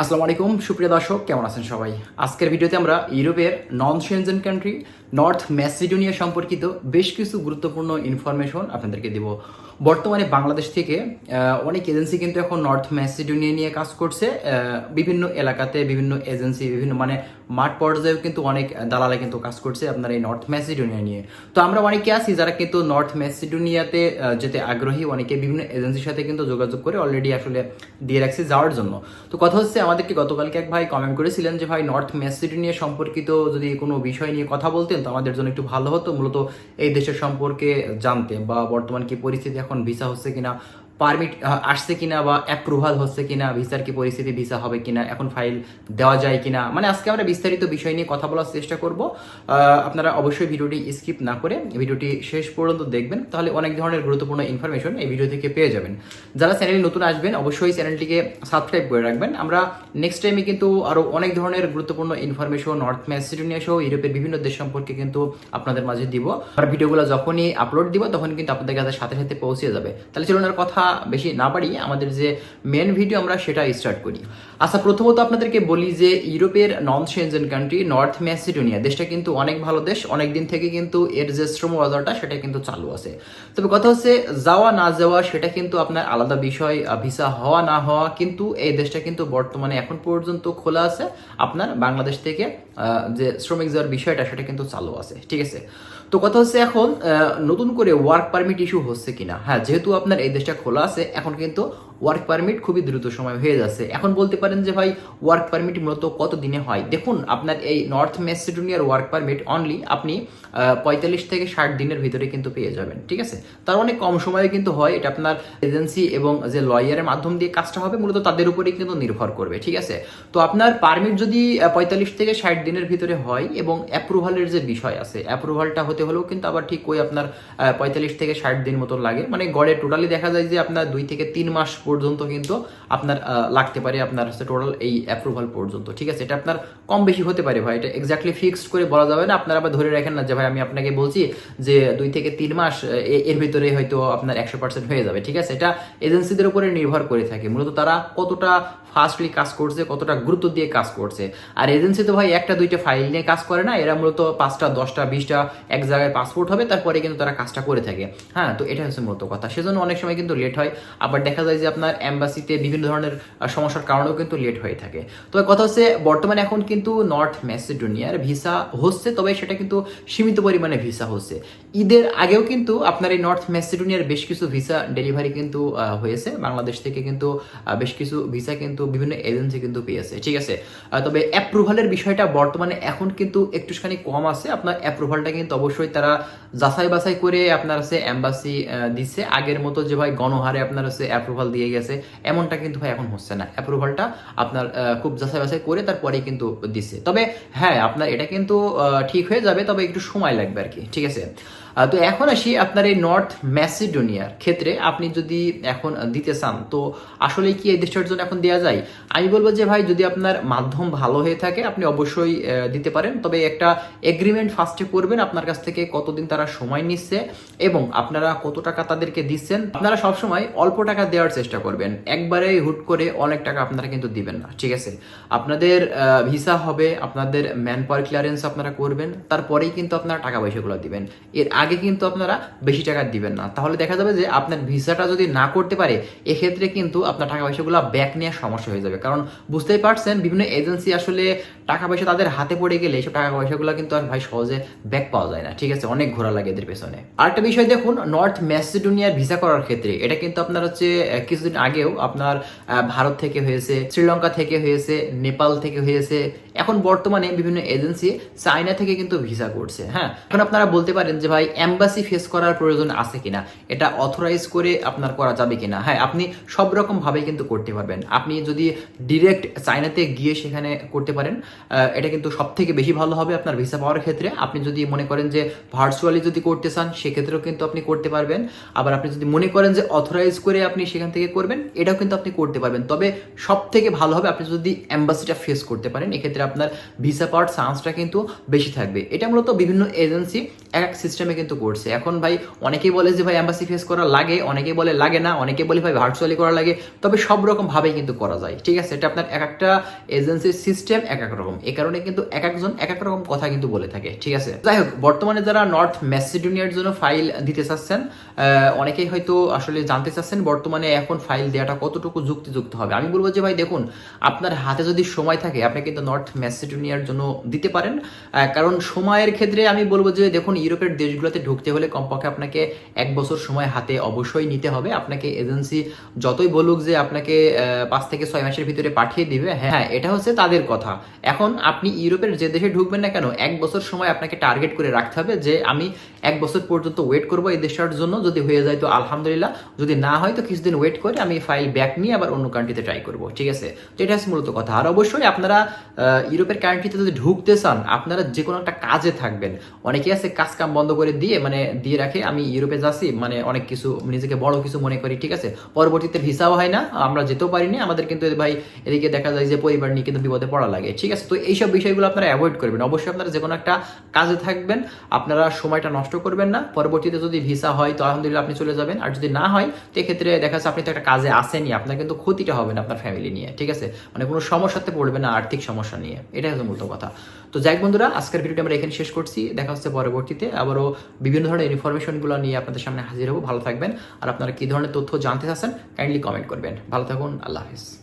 আসসালামু আলাইকুম, সুপ্রিয় দর্শক, কেমন আছেন সবাই? আজকের ভিডিওতে আমরা ইউরোপের non Schengen country North Macedonia সম্পর্কিত বেশ কিছু গুরুত্বপূর্ণ ইনফরমেশন আপনাদেরকে দেব। বর্তমানে বাংলাদেশ থেকে অনেক এজেন্সি কিন্তু এখন নর্থ ম্যাসিডোনিয়া নিয়ে কাজ করছে বিভিন্ন এলাকাতে বিভিন্ন এজেন্সি, বিভিন্ন মানে মাঠ পর্যায়েও কিন্তু অনেক দালালে কিন্তু কাজ করছে আপনার এই নর্থ ম্যাসিডোনিয়া নিয়ে। তো আমরা অনেকে আছি যারা কিন্তু নর্থ ম্যাসিডোনিয়াতে যেতে আগ্রহী, অনেকে বিভিন্ন এজেন্সির সাথে কিন্তু যোগাযোগ করে অলরেডি আসলে দিয়ে রাখছে যাওয়ার জন্য। তো কথা হচ্ছে আমাদেরকে গতকালকে এক ভাই কমেন্ট করেছিলেন যে, ভাই, নর্থ মেসিডোনিয়া সম্পর্কিত যদি কোনো বিষয় নিয়ে কথা বলতেন, তো আমাদের জন্য একটু ভালো হতো, মূলত এই দেশের সম্পর্কে জানতে বা বর্তমান কি পরিস্থিতি এখন ভিসা হচ্ছে কিনা? পারমিট আসছে কিনা বা অ্যাপ্রুভাল হচ্ছে কিনা ভিসার কি পরিস্থিতি ভিসা হবে কিনা, এখন ফাইল দেওয়া যায় কিনা মানে আজকে আমরা বিস্তারিত বিষয় নিয়ে কথা বলার চেষ্টা করব। আপনারা অবশ্যই ভিডিওটি স্কিপ না করে ভিডিওটি শেষ পর্যন্ত দেখবেন, তাহলে অনেক ধরনের গুরুত্বপূর্ণ ইনফরমেশন এই ভিডিও থেকে পেয়ে যাবেন। যারা চ্যানেলে নতুন আসবেন, অবশ্যই চ্যানেলটিকে সাবস্ক্রাইব করে রাখবেন। আমরা নেক্সট টাইমে কিন্তু আরও অনেক ধরনের গুরুত্বপূর্ণ ইনফরমেশন নর্থ ম্যাসিডোনিয়া সহ ইউরোপের বিভিন্ন দেশ সম্পর্কে কিন্তু আপনাদের মাঝে দিব। আর ভিডিওগুলো যখনই আপলোড দিব তখন কিন্তু আপনাদের কাছে সাথে সাথে পৌঁছে যাবে। তাহলে চলুন আর কথা বেশি না বাড়িয়ে আমাদের যে মেন ভিডিও আমরা সেটা স্টার্ট করি। আচ্ছা প্রথমত আপনাদেরকে বলি যে ইউরোপের non Schengen country North Macedonia দেশটা কিন্তু অনেক ভালো দেশ অনেক দিন থেকে কিন্তু এর যে শ্রম বাজারটা সেটা কিন্তু চালু আছে। তবে কথা হচ্ছে, যাওয়া না যাওয়া সেটা কিন্তু আপনার আলাদা বিষয় ভিসা হওয়া না হওয়া, কিন্তু এই দেশটা কিন্তু বর্তমানে এখন পর্যন্ত খোলা আছে। আপনার বাংলাদেশ থেকে যে শ্রমিক যাওয়ার বিষয়টা সেটা কিন্তু চালু আছে, ঠিক আছে? তো কথা হচ্ছে এখন নতুন করে ওয়ার্ক পারমিট ইস্যু হচ্ছে কিনা? হ্যাঁ যেহেতু আপনার এই দেশটা খোলা আছে, এখন কিন্তু ওয়ার্ক পারমিট খুবই দ্রুত সময় হয়ে যাচ্ছে। এখন বলতে পারেন যে ভাই ওয়ার্ক পারমিট মূলত কত দিনে হয়? দেখুন, আপনার এই নর্থ মেসিডোনিয়ার ওয়ার্ক পারমিট অনলি আপনি পঁয়তাল্লিশ থেকে ষাট দিনের ভিতরে কিন্তু পেয়ে যাবেন, ঠিক আছে? তার অনেক কম সময়ে কিন্তু হয়, এটা আপনার এজেন্সি এবং যে লয়ারের মাধ্যম দিয়ে কাজটা হবে, মূলত তাদের উপরেই কিন্তু নির্ভর করবে, ঠিক আছে? তো আপনার পারমিট যদি পঁয়তাল্লিশ থেকে ষাট দিনের ভিতরে হয় এবং অ্যাপ্রুভালের যে বিষয় আছে অ্যাপ্রুভালটা হতে হলেও কিন্তু আবার ঠিক ওই আপনার পঁয়তাল্লিশ থেকে ষাট দিন মতো লাগে। মানে গড়ে টোটালি দেখা যায় যে আপনার দুই থেকে তিন মাস পর্যন্ত কিন্তু আপনার লাগতে পারে আপনার হচ্ছে টোটাল এই অ্যাপ্রুভাল পর্যন্ত, ঠিক আছে? এটা আপনার কম বেশি হতে পারে ভাই, এটা এক্স্যাক্টলি ফিক্সড করে বলা যাবে না, আপনারা আবার ধরে রাখেন না যে ভাই আমি আপনাকে বলছি যে দুই থেকে তিন মাস এর ভিতরে হয়তো আপনার একশো পার্সেন্ট হয়ে যাবে, ঠিক আছে? এটা এজেন্সিদের উপরে নির্ভর করে থাকে, মূলত তারা কতটা ফাস্টলি কাজ করছে, কতটা গুরুত্ব দিয়ে কাজ করছে। আর এজেন্সি তো ভাই একটা, দুইটা ফাইল নিয়ে কাজ করে না, এরা মূলত পাঁচটা, দশটা, বিশটা, এক জায়গায় পাসপোর্ট হবে, তারপরে কিন্তু তারা কাজটা করে থাকে। হ্যাঁ তো এটা হচ্ছে মূলত কথা। সেজন্য অনেক সময় কিন্তু লেট হয়, আবার দেখা যায় যে আপনার অ্যাম্বাসিতে বিভিন্ন ধরনের সমস্যার কারণেও কিন্তু লেট হয়ে থাকে। তবে কথা হচ্ছে, বর্তমানে এখন কিন্তু নর্থ ম্যাসিডোনিয়ার ভিসা হচ্ছে, তবে সেটা কিন্তু সীমিত পরিমাণে ভিসা হচ্ছে। ঈদের আগেও কিন্তু আপনার এই নর্থ ম্যাসিডোনিয়ার বেশ কিছু ভিসা ডেলিভারি কিন্তু হয়েছে। বাংলাদেশ থেকে কিন্তু বেশ কিছু ভিসা কিন্তু বিভিন্ন এজেন্সি কিন্তু পেয়েছে ঠিক আছে? তবে অ্যাপ্রুভালের বিষয়টা বর্তমানে এখন কিন্তু একটুখানি কম আছে। আপনার অ্যাপ্রুভালটা কিন্তু অবশ্যই তারা যাচাই বাছাই করে আপনার হচ্ছে অ্যাম্বাসি দিচ্ছে আগের মতো যে ভাই গণহারে আপনার হচ্ছে অ্যাপ্রুভাল দিয়ে গেছে, এমনটা কিন্তু ভাই এখন হচ্ছে না। অ্যাপ্রুভালটা আপনার খুব যাচাই বাছাই করে তারপরেই কিন্তু দিচ্ছে তবে হ্যাঁ আপনার এটা কিন্তু ঠিক হয়ে যাবে, তবে একটু সময় লাগবে আর কি, ঠিক আছে? তো এখন আসি আপনার এই নর্থ ম্যাসিডোনিয়ার ক্ষেত্রে। আপনি যদি এখন দিতে চান, তো আসলে কি এই দেশটার জন্য এখন দেওয়া যায়? আমি বলব যে ভাই, যদি আপনার মাধ্যম ভালো হয়ে থাকে, আপনি অবশ্যই দিতে পারেন। তবে একটা এগ্রিমেন্ট ফার্স্টে করবেন আপনার কাছ থেকে কতদিন তারা সময় নিচ্ছে এবং আপনারা কত টাকা তাদেরকে দিচ্ছেন। আপনারা সবসময় অল্প টাকা দেওয়ার চেষ্টা করবেন। একবারে হুট করে অনেক টাকা আপনারা কিন্তু দিবেন না, ঠিক আছে? আপনাদের ভিসা হবে, আপনাদের ম্যান পাওয়ার ক্লিয়ারেন্স আপনারা করবেন, তারপরেই কিন্তু আপনারা টাকা পয়সাগুলো দিবেন। এর আগে কিন্তু আপনারা বেশি টাকা দিবেন না। তাহলে দেখা যাবে যে আপনার ভিসাটা যদি না করতে পারে, এক্ষেত্রে কিন্তু আপনার টাকা পয়সাগুলো ব্যাক নেওয়ার সমস্যা হয়ে যাবে। কারণ বুঝতেই পারছেন, বিভিন্ন এজেন্সি আসলে টাকা পয়সা তাদের হাতে পড়ে গেলে এইসব টাকা পয়সাগুলো কিন্তু আর ভাই সহজে ব্যাক পাওয়া যায় না। ঠিক আছে, অনেক ঘোরা লাগে এদের পেছনে। আরেকটা বিষয় দেখুন নর্থ ম্যাসিডোনিয়ার ভিসা করার ক্ষেত্রে। এটা কিন্তু আপনার হচ্ছে কিছুদিন আগেও আপনার ভারত থেকে হয়েছে, শ্রীলঙ্কা থেকে হয়েছে, নেপাল থেকে হয়েছে। এখন বর্তমানে বিভিন্ন এজেন্সি চায়না থেকে কিন্তু ভিসা করছে হ্যাঁ? এখন আপনারা বলতে পারেন যে ভাই এম্বাসি ফেস করার প্রয়োজন আছে কিনা? এটা অথরাইজ করে আপনার করা যাবে কিনা? হ্যাঁ আপনি সব রকম ভাবে কিন্তু করতে পারবেন। আপনি যদি ডিরেক্ট চায়নাতে গিয়ে সেখানে করতে পারেন এটা কিন্তু সব থেকে বেশি ভালো হবে আপনার ভিসা পাওয়ার ক্ষেত্রে। আপনি যদি মনে করেন যে ভার্চুয়ালি যদি করতে চান, সেক্ষেত্রেও কিন্তু আপনি করতে পারবেন। আবার আপনি যদি মনে করেন যে অথরাইজ করে আপনি সেখান থেকে করবেন, এটাও কিন্তু আপনি করতে পারবেন। তবে সব থেকে ভালো হবে আপনি যদি অ্যাম্বাসিটা ফেস করতে পারেন, এক্ষেত্রে আপনার ভিসা পাওয়ার চান্সটা কিন্তু বেশি থাকবে। এটা মূলত বিভিন্ন এজেন্সি এক এক সিস্টেমে কিন্তু করছে। এখন ভাই অনেকেই বলে যে, ভাই অ্যাম্বাসি ফেস করা লাগে। অনেকেই বলে, লাগে না। অনেকে বলে, ভাই ভার্চুয়ালি করা লাগে। তবে সব রকম ভাবেই কিন্তু করা যায়। ঠিক আছে? এটা আপনার এক একটা এজেন্সির সিস্টেম এক এক রকম। এ কারণে কিন্তু এক একজন এক এক রকম কথা কিন্তু বলে থাকে। ঠিক আছে? যাই হোক, বর্তমানে যারা নর্থ ম্যাসিডোনিয়ার জন্য ফাইল দিতে চাচ্ছেন অনেকেই হয়তো আসলে জানতে চাচ্ছেন বর্তমানে এখন ফাইল দেওয়াটা কতটুকু যুক্তিযুক্ত হবে। আমি বলব যে, ভাই, দেখুন, আপনার হাতে যদি সময় থাকে, আপনি কিন্তু নর্থ ম্যাসিডোনিয়ার জন্য দিতে পারেন। কারণ সময়ের ক্ষেত্রে আমি বলব যে, দেখুন, ইউরোপের দেশগুলোতে ঢুকতে হলে কমপক্ষে আপনাকে এক বছর সময় হাতে অবশ্যই নিতে হবে। আপনাকে এজেন্সি যতই বলুক যে আপনাকে পাঁচ থেকে ছয় মাসের ভিতরে পাঠিয়ে দিবে হ্যাঁ এটা হচ্ছে তাদের কথা। এখন আপনি ইউরোপের যে দেশে ঢুকবেন না কেন, এক বছর সময় আপনাকে টার্গেট করে রাখতে হবে যে আমি এক বছর পর্যন্ত ওয়েট করব এই দেশটার জন্য। যদি হয়ে যায় তো আলহামদুলিল্লাহ, যদি না হয় তো কিছুদিন ওয়েট করে আমি ফাইল ব্যাক নিয়ে আবার অন্য কান্ট্রিতে ট্রাই করব, ঠিক আছে? তো এটা হচ্ছে মূলত কথা। আর অবশ্যই আপনারা ইউরোপের কান্ট্রিতে যদি ঢুকতে চান, আপনারা যে কোনো একটা কাজে থাকবেন। অনেকে আছে কাজ কাম বন্ধ করে দিয়ে মানে দিয়ে রাখে, আমি ইউরোপে যাচ্ছি মানে অনেক কিছু, নিজেকে বড় কিছু মনে করি, ঠিক আছে? পরবর্তীতে ভিসাও হয় না, আমরা যেতেও পারিনি, আমাদের কিন্তু ভাই এদিকে দেখা যায় যে পরিবার নিয়ে কিন্তু বিপদে পড়া লাগে, ঠিক আছে? তো এইসব বিষয়গুলো আপনারা অ্যাভয়েড করবেন। অবশ্যই আপনারা যে কোনো একটা কাজে থাকবেন, আপনারা সময়টা নষ্ট করবেন না। পরবর্তীতে যদি ভিসা হয়, তো আলহামদুলিল্লাহ আপনি চলে যাবেন। আর যদি না হয়, তো এক্ষেত্রে দেখা যাচ্ছে আপনি তো একটা কাজে আসেনি আপনার কিন্তু ক্ষতিটা হবে না আপনার ফ্যামিলি নিয়ে, ঠিক আছে? মানে কোনো সমস্যাতে পড়বে না আর্থিক সমস্যা নিয়ে, এটাই হচ্ছে মূলত কথা। তো যাই বন্ধুরা, আজকের ভিডিওটা আমরা এখানে শেষ করছি, দেখা হচ্ছে পরবর্তীতে, আবারও বিভিন্ন ধরনের ইনফরমেশনগুলো নিয়ে আপনাদের সামনে হাজির হব। ভালো থাকবেন। আর আপনারা কী ধরনের তথ্য জানতে চাচ্ছেন কাইন্ডলি কমেন্ট করবেন। ভালো থাকুন, আল্লাহ হাফিজ।